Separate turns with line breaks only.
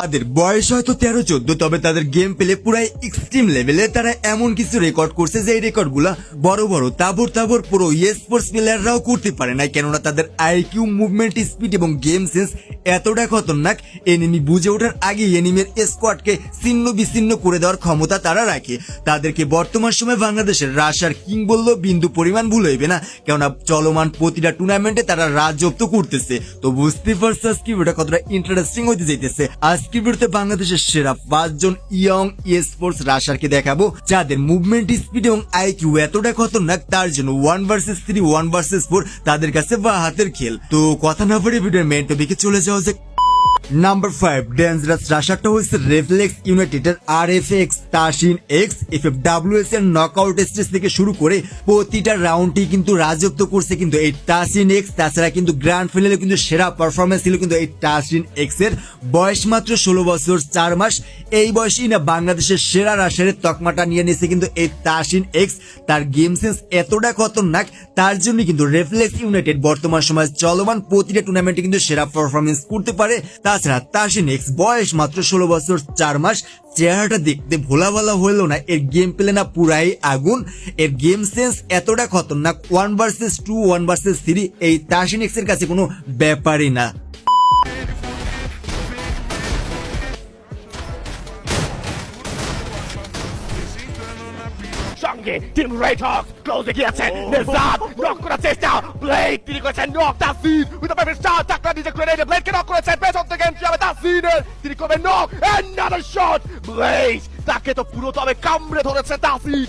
তাদের বয়স হয়তো তেরো, চোদ্দ, তবে তাদের গেম পেলে পুরাই এক্সট্রিম লেভেলে তারা এমন কিছু রেকর্ড করছে যে রেকর্ডগুলা বড় বড় তাবর তাবর পুরো স্পোর্টস প্লেয়াররাও করতে পারে না কেননা তাদের আইকিউ মুভমেন্ট স্পিড এবং গেম সেন্স এতটা খতরনাক এনিমি বুঝে ওঠার আগে এনিমের স্কোয়াডকে ছিন্ন বিচ্ছিন্ন করে দেওয়ার ক্ষমতা তারা রাখে। তাদেরকে বর্তমান সময় বাংলাদেশের রাশার কিং বললেও বিন্দু পরিমাণ ভুল হইবে না, কেননা চলমান প্রতিটা টুর্নামেন্টে তারা রাজত্ব করতেছে। তো বুঝতে পারছ আজকে ভিডিওটা কতটা ইন্টারেস্টিং হইতে যাইতেছে। আজকে বাংলাদেশের সেরা পাঁচজন ইয়ং স্পোর্টস রাশারকে দেখাবো, যাদের মুভমেন্ট স্পিড এবং আইকিউ এতটা খতরনাক, তার জন্য one versus three one versus four তাদের কাছে বা হাতের খেল। তো কথা না পারে ভিডিওর মেন টপিকে চলে যাওয়া যাক। নাম্বার ফাইভ ডেঞ্জারাস রাশারটা হচ্ছে রেফ্লেক্স ইউনাইটেডের আর F X Tasin X F F W S এর নকআউট স্টেজ থেকে শুরু করে প্রতিটা রাউন্ডটি কিন্তু রাজত্ব করছে কিন্তু এই তাসিন এক্স তাছাড়া কিন্তু গ্র্যান্ড ফাইনালে কিন্তু সেরা পারফরমেন্স ছিল কিন্তু এই তাসিন এক্সের। বয়স মাত্র ষোলো বছর, চার মাস। এই বয়সেই না বাংলাদেশের সেরা রাশারের তকমাটা নিয়ে নিয়েছে কিন্তু এই তাসিন এক্স তার গেম সেন্স এতটা খতরনাক, তার জন্য কিন্তু রেফ্লেক্স ইউনাইটেড বর্তমান সময় চলমান প্রতিটা টুর্নামেন্টে কিন্তু সেরা পারফরমেন্স করতে পারে। তাছাড়া তাসিন এক্স বয়স মাত্র ষোলো বছর চার মাস, চেহারাটা দেখতে ভোলা ভালা হইল না। এর গেম প্লে না পুরাই আগুন। এর গেম সেন্স এতটা খতরনাক one versus two one versus three এই তাসিন এক্সের কাছে কোনো ব্যাপারই না।
সঙ্গে টিম রেড হক ক্লোজে করেছেন। তাসিনের তিনি কবে নক অ্যান্ড শট ব্লেজ তাকে তো পুরো তবে কামড়ে ধরেছে তাসিন